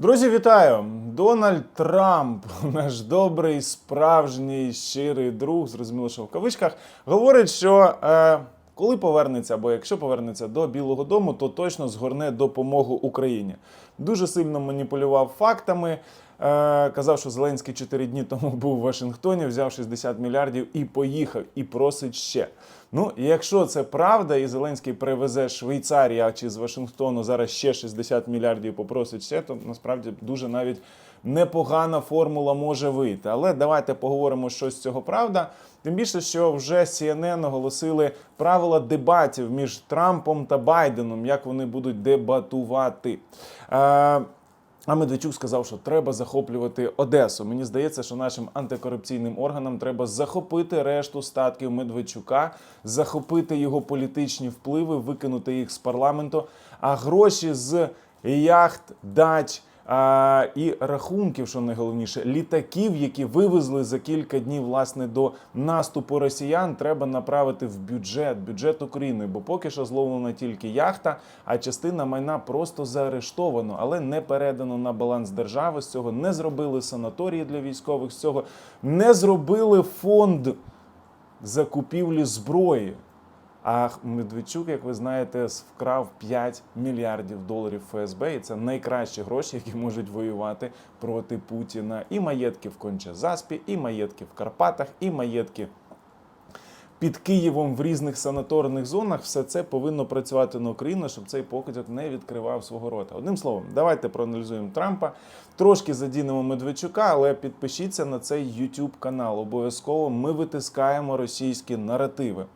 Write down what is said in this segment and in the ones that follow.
Друзі, вітаю! Дональд Трамп, наш добрий, справжній, щирий друг, зрозуміло, що в кавичках, говорить, що е, коли повернеться, або якщо повернеться до Білого Дому, то точно згорне допомогу Україні. Дуже сильно маніпулював фактами. Е, казав, що Зеленський 4 дні тому був в Вашингтоні, взяв 60 мільярдів і поїхав, і просить ще. Ну, якщо це правда, і Зеленський привезе а чи з Вашингтону зараз ще 60 мільярдів попросить ще, то насправді дуже навіть непогана формула може вийти. Але давайте поговоримо, що з цього правда. Тим більше, що вже CNN оголосили правила дебатів між Трампом та Байденом, як вони будуть дебатувати. Е, а Медведчук сказав, що треба захоплювати Одесу. Мені здається, що нашим антикорупційним органам треба захопити решту статків Медведчука, захопити його політичні впливи, викинути їх з парламенту. А гроші з яхт, дач а, і рахунків, що найголовніше, літаків, які вивезли за кілька днів власне до наступу росіян, треба направити в бюджет, бюджет України. Бо поки що зловлена тільки яхта, а частина майна просто заарештовано, але не передано на баланс держави. З цього не зробили санаторії для військових. З цього не зробили фонд закупівлі зброї. А Медведчук, як ви знаєте, вкрав 5 мільярдів доларів ФСБ, і це найкращі гроші, які можуть воювати проти Путіна. І маєтки в Конча-Заспі, і маєтки в Карпатах, і маєтки під Києвом в різних санаторних зонах. Все це повинно працювати на Україну, щоб цей покидьок не відкривав свого рота. Одним словом, давайте проаналізуємо Трампа. Трошки задінемо Медведчука, але підпишіться на цей YouTube канал. Обов'язково ми витискаємо російські наративи.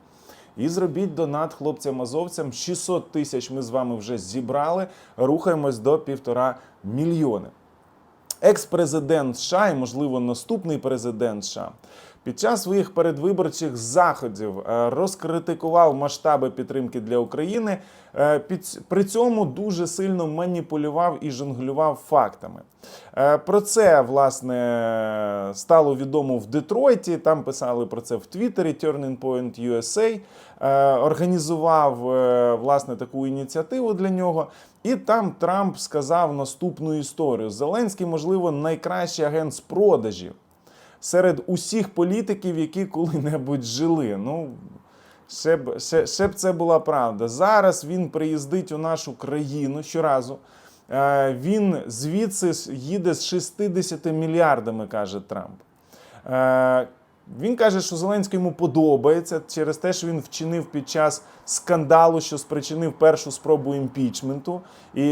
І зробіть донат хлопцям-азовцям. 600 тисяч ми з вами вже зібрали. Рухаємось до півтора мільйони. Екс-президент США і, можливо, наступний президент США під час своїх передвиборчих заходів е, розкритикував масштаби підтримки для України. е, Під при цьому дуже сильно маніпулював і жонглював фактами. Е, Про це власне стало відомо в Детройті. Там писали про це в Твіттері Turning Point USA. Організував власне таку ініціативу для нього. І там Трамп сказав наступну історію: Зеленський, можливо, найкращий агент з продажів серед усіх політиків, які коли-небудь жили. Ну, ще б, ще, ще б це була правда. Зараз він приїздить у нашу країну щоразу. Е, Він звідси їде з 60 мільярдами, каже Трамп. Е, Він каже, що Зеленський йому подобається через те, що він вчинив під час скандалу, що спричинив першу спробу імпічменту. І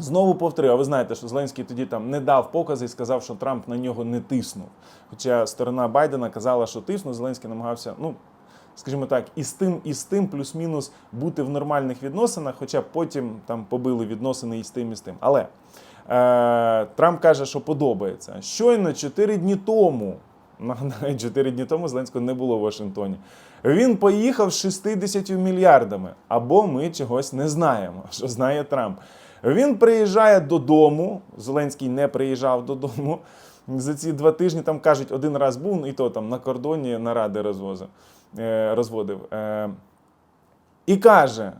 Знову повторюю, а ви знаєте, що Зеленський тоді там не дав покази і сказав, що Трамп на нього не тиснув. Хоча сторона Байдена казала, що тиснув, Зеленський намагався, ну скажімо так, і з тим, і з тим, плюс-мінус бути в нормальних відносинах, хоча потім там побили відносини і з тим, і з тим. Але е, Трамп каже, що подобається. Щойно 4 дні тому. Нагадаю, 4 дні тому Зеленського не було в Вашингтоні. Він поїхав з 60 мільярдами. Або ми чогось не знаємо, що знає Трамп. Він приїжджає додому. Зеленський не приїжджав додому. За ці два тижні там кажуть, один раз був, ну, і то там на кордоні наради розвозив, е, розводив. Е, і каже,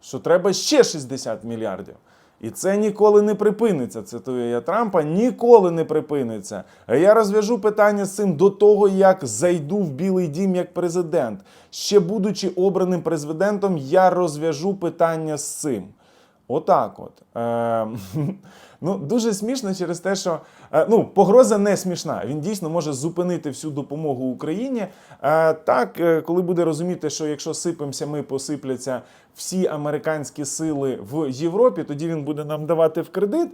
що треба ще 60 мільярдів. І це ніколи не припиниться. Цитую я Трампа, ніколи не припиниться. Я розв'яжу питання з цим до того, як зайду в Білий Дім як президент. Ще будучи обраним президентом, я розв'яжу питання з цим. Отак, от е, ну дуже смішно через те, що е, ну погроза не смішна. Він дійсно може зупинити всю допомогу Україні. Е, так, е, коли буде розуміти, що якщо сипемося, ми посипляться всі американські сили в Європі, тоді він буде нам давати в кредит.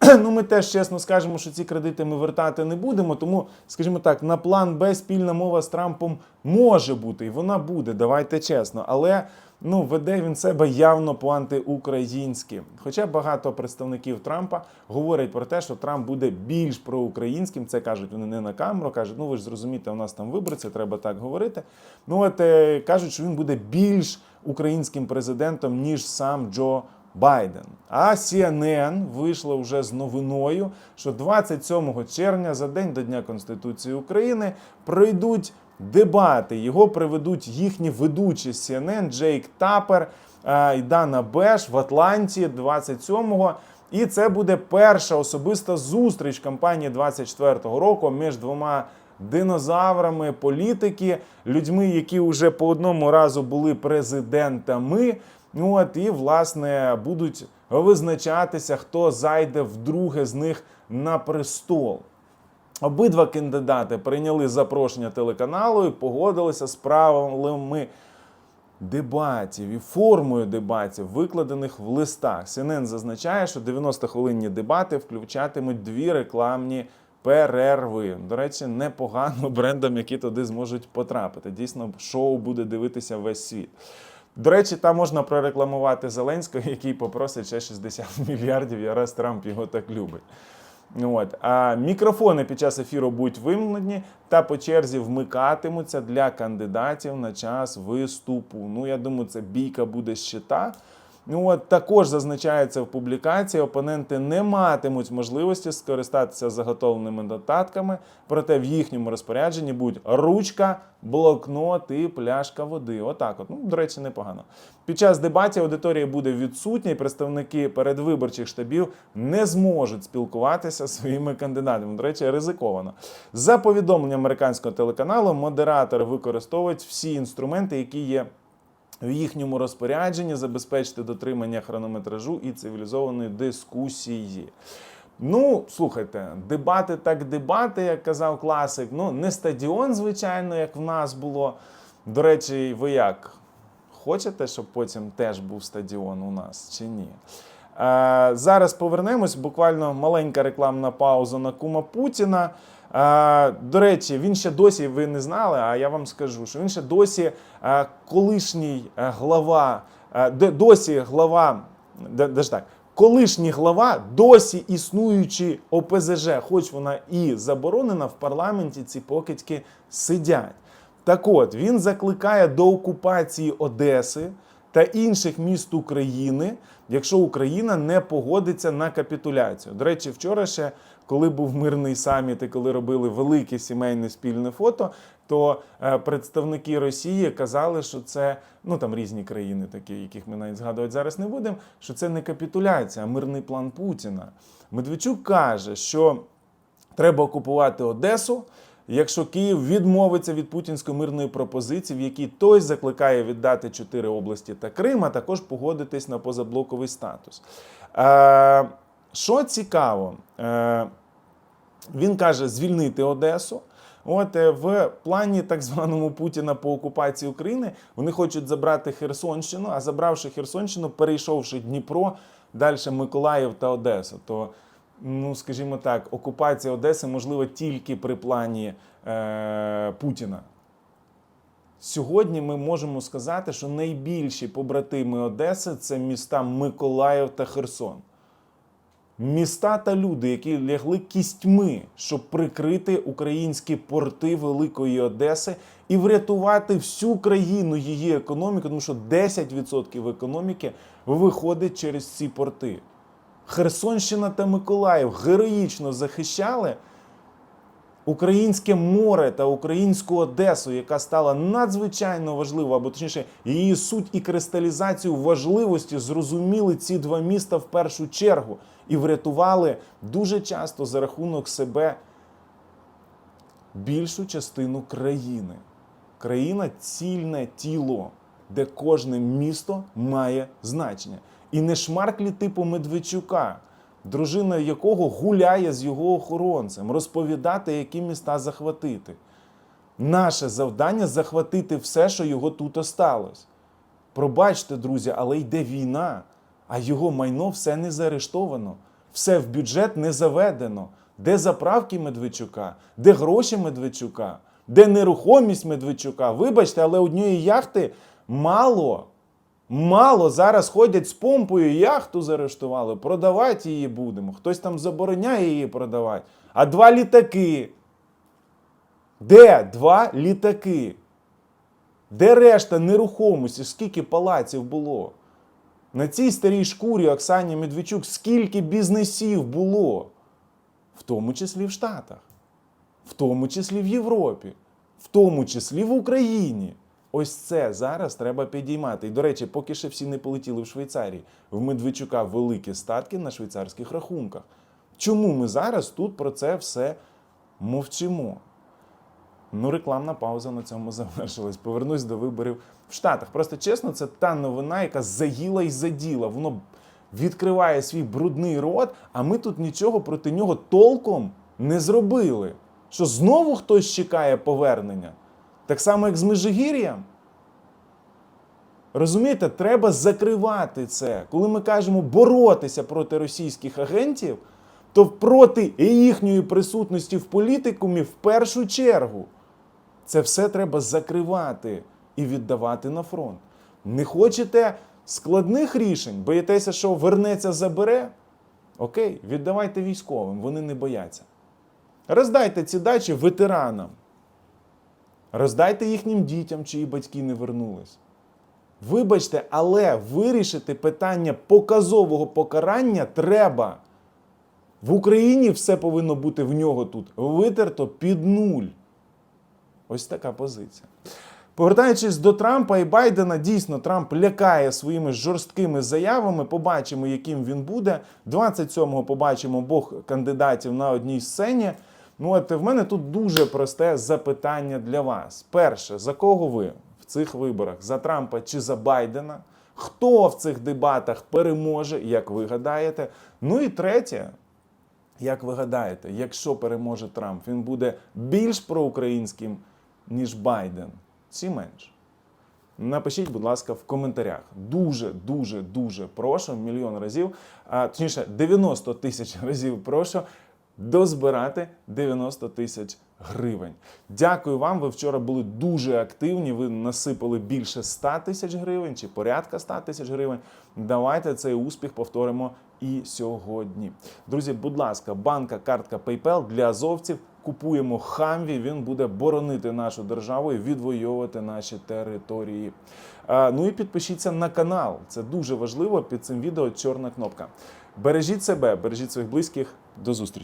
Ну, ми теж чесно скажемо, що ці кредити ми вертати не будемо. Тому, скажімо так, на план Б спільна мова з Трампом може бути, і вона буде. Давайте чесно. Але ну веде він себе явно по-антиукраїнськи. Хоча багато представників Трампа говорять про те, що Трамп буде більш проукраїнським. Це кажуть вони не на камеру, кажуть, ну ви ж зрозумієте, у нас там виборці, треба так говорити. Ну от е, кажуть, що він буде більш українським президентом, ніж сам Джо. Байден. А CNN вийшла вже з новиною, що 27 червня, за день до Дня Конституції України, пройдуть дебати. Його приведуть їхні ведучі CNN Джейк Тапер е, і Дана Беш в Атланті 27-го. І це буде перша особиста зустріч кампанії 24-го року між двома динозаврами політики, людьми, які вже по одному разу були президентами. Ну, От і власне будуть визначатися, хто зайде вдруге з них на престол. Обидва кандидати прийняли запрошення телеканалу і погодилися з правилами дебатів і формою дебатів, викладених в листах. CNN зазначає, що 90-хвилинні дебати включатимуть дві рекламні перерви. До речі, непогано брендам, які туди зможуть потрапити. Дійсно, шоу буде дивитися весь світ. До речі, там можна прорекламувати Зеленського, який попросить ще 60 мільярдів, і раз Трамп його так любить. От. А мікрофони під час ефіру будуть вимкнені та по черзі вмикатимуться для кандидатів на час виступу. Ну, я думаю, це бійка буде щита. Ну, от, також зазначається в публікації, опоненти не матимуть можливості скористатися заготовленими нотатками, проте в їхньому розпорядженні будуть ручка, блокнот і пляшка води. Отак, от. Ну, до речі, непогано. Під час дебатів аудиторія буде відсутня, і представники передвиборчих штабів не зможуть спілкуватися зі своїми кандидатами. До речі, ризиковано. За повідомленням американського телеканалу, модератори використовують всі інструменти, які є в їхньому розпорядженні забезпечити дотримання хронометражу і цивілізованої дискусії. Ну, слухайте, дебати так дебати, як казав класик. Ну, не стадіон, звичайно, як в нас було. До речі, ви як? Хочете, щоб потім теж був стадіон у нас чи ні? Е, зараз повернемось. Буквально маленька рекламна пауза на кума Путіна. До речі, він ще досі, ви не знали, а я вам скажу, що він ще досі колишній е, глава, е, досі глава, де, де ж так, колишній глава, досі існуючи ОПЗЖ, хоч вона і заборонена в парламенті, ці покидьки сидять. Так от, він закликає до окупації Одеси та інших міст України, якщо Україна не погодиться на капітуляцію. До речі, вчора ще, коли був мирний саміт і коли робили велике сімейне спільне фото, то е, представники Росії казали, що це ну там різні країни, такі, яких ми навіть згадувати зараз не будемо, що це не капітуляція, а мирний план Путіна. Медведчук каже, що треба окупувати Одесу. Якщо Київ відмовиться від путінської мирної пропозиції, в якій той закликає віддати чотири області та Крим, а також погодитись на позаблоковий статус. Що цікаво, е, він каже звільнити Одесу. От е, в плані так званому Путіна по окупації України вони хочуть забрати Херсонщину, а забравши Херсонщину, перейшовши Дніпро, далі Миколаїв та Одесу. То, ну скажімо так, окупація Одеси можлива тільки при плані е, Путіна. Сьогодні ми можемо сказати, що найбільші побратими Одеси це міста Миколаїв та Херсон. Міста та люди, які лягли кістьми, щоб прикрити українські порти Великої Одеси і врятувати всю країну її економіку, тому що 10% економіки виходить через ці порти. Херсонщина та Миколаїв героїчно захищали українське море та українську Одесу, яка стала надзвичайно важливою, або точніше, її суть і кристалізацію важливості зрозуміли ці два міста в першу чергу і врятували дуже часто за рахунок себе більшу частину країни. Країна цільне тіло, де кожне місто має значення. І не шмарклі типу Медведчука, дружина якого гуляє з його охоронцем, розповідати, які міста захватити. Наше завдання захватити все, що його тут осталось. Пробачте, друзі, але йде війна, а його майно все не заарештовано, все в бюджет не заведено. Де заправки Медведчука, де гроші Медведчука, де нерухомість Медведчука. Вибачте, але однієї яхти мало. Мало зараз ходять з помпою, яхту заарештували, продавати її будемо. Хтось там забороняє її продавати. А два літаки. Де два літаки? Де решта нерухомості? Скільки палаців було? На цій старій шкурі Оксані Медведчук скільки бізнесів було? В тому числі в Штатах, в тому числі в Європі, в тому числі в Україні. Ось це зараз треба підіймати. І до речі, поки ще всі не полетіли в Швейцарії, в Медведчука великі статки на швейцарських рахунках. Чому ми зараз тут про це все мовчимо? Ну, рекламна пауза на цьому завершилась. Повернусь до виборів в Штатах. Просто чесно, це та новина, яка заїла і заділа. Воно відкриває свій брудний рот, а ми тут нічого проти нього толком не зробили. Що знову хтось чекає повернення? Так само, як з Межигір'ям? Розумієте, треба закривати це. Коли ми кажемо боротися проти російських агентів, то проти їхньої присутності в політикумі в першу чергу. Це все треба закривати і віддавати на фронт. Не хочете складних рішень, боїтеся, що вернеться, забере? Окей, віддавайте військовим, вони не бояться. Роздайте ці дачі ветеранам. Роздайте їхнім дітям, чиї батьки не вернулись. Вибачте, але вирішити питання показового покарання треба. В Україні все повинно бути в нього тут витерто під нуль.Ось така позиція. Повертаючись до Трампа і Байдена, дійсно Трамп лякає своїми жорсткими заявами. Побачимо, яким він буде. 27-го побачимо обох кандидатів на одній сцені. Ну, от в мене тут дуже просте запитання для вас. Перше, за кого ви в цих виборах? За Трампа чи за Байдена? Хто в цих дебатах переможе, як ви гадаєте? Ну і третє, як ви гадаєте, якщо переможе Трамп, він буде більш проукраїнським, ніж Байден, чи менш? Напишіть, будь ласка, в коментарях. Дуже, дуже, дуже прошу, мільйон разів, а точніше, 90 тисяч разів прошу дозбирати 90 тисяч гривень. Дякую вам. Ви вчора були дуже активні. Ви насипали більше 100 тисяч гривень чи порядка 100 тисяч гривень. Давайте цей успіх повторимо і сьогодні. Друзі, будь ласка, банка, картка PayPal для азовців. Купуємо хамві. Він буде боронити нашу державу і відвоювати наші території. Ну і підпишіться на канал. Це дуже важливо. Під цим відео чорна кнопка. Бережіть себе, бережіть своїх близьких. До зустрічі.